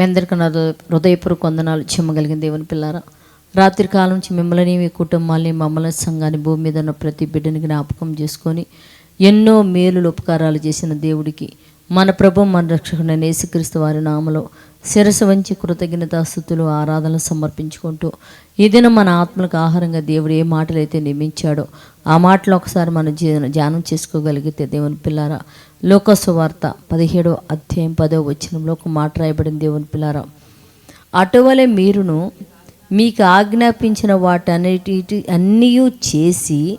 మీ అందరికీ నా హృదయపూర్వక వందనాలు చెమ్మగలిగిన దేవుని పిల్లారా. రాత్రి కాలం నుంచి మిమ్మల్ని మీ కుటుంబాన్ని మమ్మల్ని సంఘాన్ని భూమి మీద ఉన్న ప్రతి బిడ్డని జ్ఞాపకం చేసుకొని ఎన్నో మేలులు ఉపకారాలు చేసిన దేవుడికి మన ప్రభు మన రక్షకుడైన యేసుక్రీస్తు వారి నామలో శిరసు వంచి కృతజ్ఞతాస్థుతులు ఆరాధనలు సమర్పించుకుంటూ ఈ దినం మన ఆత్మలకు ఆహారంగా దేవుడు ఏ మాటలైతే నియమించాడో ఆ మాటలు ఒకసారి మనం జీ- ధ్యానం చేసుకోగలిగితే దేవుని పిల్లారా లోకసువార్త పదిహేడో అధ్యాయం పదో వచ్చినంలో ఒక మాట రాయబడింది దేవుని పిల్లారా. అటువలే మీరును మీకు ఆజ్ఞాపించిన వాటన్నిటి అన్నీ చేసి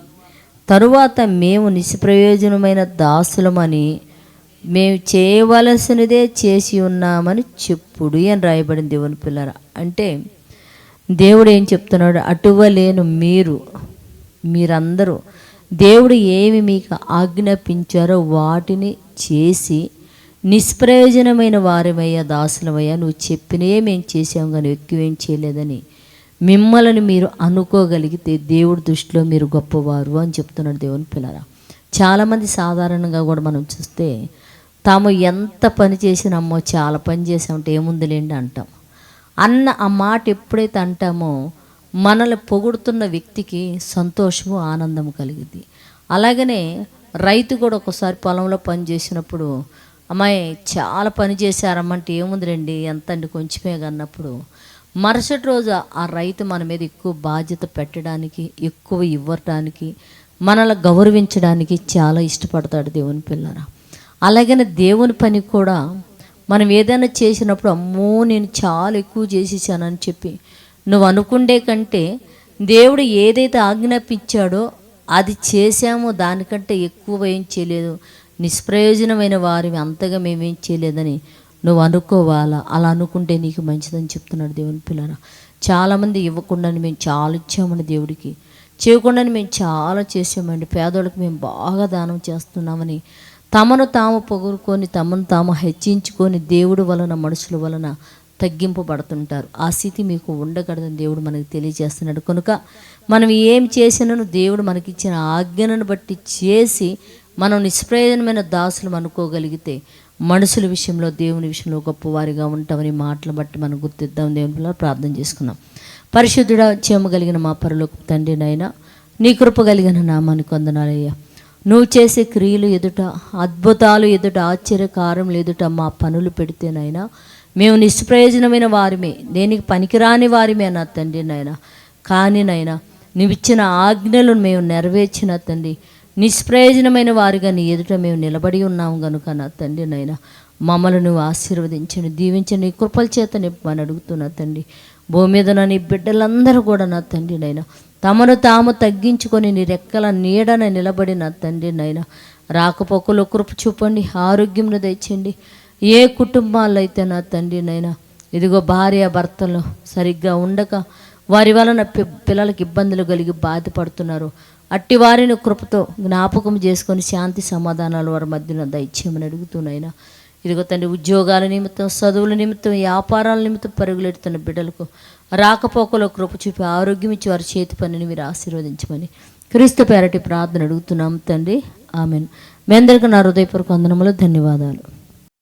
తరువాత మేము నిష్ప్రయోజనమైన దాసులమని మేము చేయవలసినదే చేసి ఉన్నామని చెప్పుడు అని రాయబడింది దేవుని పిల్లరా. అంటే దేవుడు ఏం చెప్తున్నాడు? అటువలేను మీరు మీరందరూ దేవుడు ఏమి మీకు ఆజ్ఞాపించారో వాటిని చేసి నిష్ప్రయోజనమైన వారమయ్యా దాసులమయ్యా నువ్వు చెప్పినే మేము చేసాం కానీ ఎక్కువేం చేయలేదని మిమ్మల్ని మీరు అనుకోగలిగితే దేవుడి దృష్టిలో మీరు గొప్పవారు అని చెప్తున్నాడు దేవుని పిల్లరా. చాలామంది సాధారణంగా కూడా మనం చూస్తే తాము ఎంత పని చేసినామో చాలా పని చేసామంటే ఏముందిలేండి అంటాం. అన్న ఆ మాట ఎప్పుడైతే అంటామో మనల్ని పొగుడుతున్న వ్యక్తికి సంతోషము ఆనందము కలిగింది అలాగనే రైతు కూడా ఒకసారి పొలంలో పని చేసినప్పుడు అమ్మాయి చాలా పని చేశారమ్మంటే ఏముందిలేండి ఎంత అండి కొంచెమే అన్నప్పుడు మరుసటి రోజు ఆ రైతు మన మీద ఎక్కువ బాధ్యత పెట్టడానికి ఎక్కువ ఇవ్వటానికి మనల్ని గౌరవించడానికి చాలా ఇష్టపడతాడు దేవుని పిల్లరా. అలాగనే దేవుని పని కూడా మనం ఏదైనా చేసినప్పుడు అమ్మో నేను చాలా ఎక్కువ చేసేసానని చెప్పి నువ్వు అనుకుండే కంటే దేవుడు ఏదైతే ఆజ్ఞాపించాడో అది చేశామో దానికంటే ఎక్కువ ఏం చేయలేదు. నిష్ప్రయోజనమైన వారి అంతగా మేమేం చేయలేదని నువ్వు అనుకోవాలా అలా అనుకుంటే నీకు మంచిదని చెప్తున్నాడు దేవుని పిల్లరా. చాలామంది ఇవ్వకుండానే మేము చాలా ఇచ్చామని దేవుడికి. చేయకుండానే మేము చాలా చేసామండి పేదోళ్ళకి మేము బాగా దానం చేస్తున్నామని. తమను తాము పొగురుకొని తమను తాము హెచ్చించుకొని దేవుడు వలన మనుషుల వలన తగ్గింపబడుతుంటారు. ఆ స్థితి మీకు ఉండకూడదని దేవుడు మనకి తెలియజేస్తున్నాడు. కనుక మనం ఏం చేసినను దేవుడు మనకిచ్చిన ఆజ్ఞలను బట్టి చేసి మనం నిష్ప్రయోజనమైన దాసులు అనుకోగలిగితే మనుషుల విషయంలో దేవుని విషయంలో గొప్పవారిగా ఉంటామని మాటలు బట్టి మనం గుర్తిద్దాం. దేవుని ప్రార్థన చేసుకున్నాం పరిశుద్ధుడ చేయగలిగిన మా పరలోక తండ్రి నాయన నీ కృప కలిగిన నామాన్ని కొందనాలయ్యా నువ్వు చేసే క్రియలు ఎదుట అద్భుతాలు ఎదుట ఆశ్చర్యకారములు ఎదుట మా పనులు పెడితేనైనా మేము నిష్ప్రయోజనమైన వారిమే. దేనికి పనికిరాని వారిమే నా తండ్రి నాయన. కానీ నైనా నువ్విచ్చిన ఆజ్ఞలను మేము నెరవేర్చిన తండ్రి. నిష్ప్రయోజనమైన వారిగా నీ ఎదుట మేము నిలబడి ఉన్నాము కనుక నా తండ్రి నాయన. మమ్మల్ని నువ్వు ఆశీర్వదించండి దీవించండి నీ కృపల చేత నిప్పని అడుగుతున్నా తండ్రి. భూమి మీద నా నీ బిడ్డలందరూ కూడా నా తండ్రి నాయన. తమను తాము తగ్గించుకొని నీ రెక్కల నీడన నిలబడి నా తండ్రి నైనా రాకపోకలు కృప చూపండి ఆరోగ్యంను తెచ్చండి ఏ కుటుంబాల్లో అయితే నా తండ్రి నైనా ఇదిగో భార్య భర్తలు సరిగ్గా ఉండక వారి వలన పి- పిల్లలకు ఇబ్బందులు కలిగి బాధపడుతున్నారు. అట్టి వారిని కృపతో జ్ఞాపకం చేసుకొని శాంతి సమాధానాలు వారి మధ్యన దయచేయమని అడుగుతున్నాయినా ఇదిగో తండ్రి ఉద్యోగాల నిమిత్తం చదువుల నిమిత్తం వ్యాపారాల నిమిత్తం పరుగులెడుతున్న బిడ్డలకు రాకపోకలో కృప చూపి ఆరోగ్యం ఇచ్చి వారి చేతి పనిని మీరు ఆశీర్వదించమని క్రీస్తు పేరటి ప్రార్థన అడుగుతున్నాం తండ్రి. ఆమెను. మీ అందరికీ నా హృదయపూర్వక వందనములు ధన్యవాదాలు.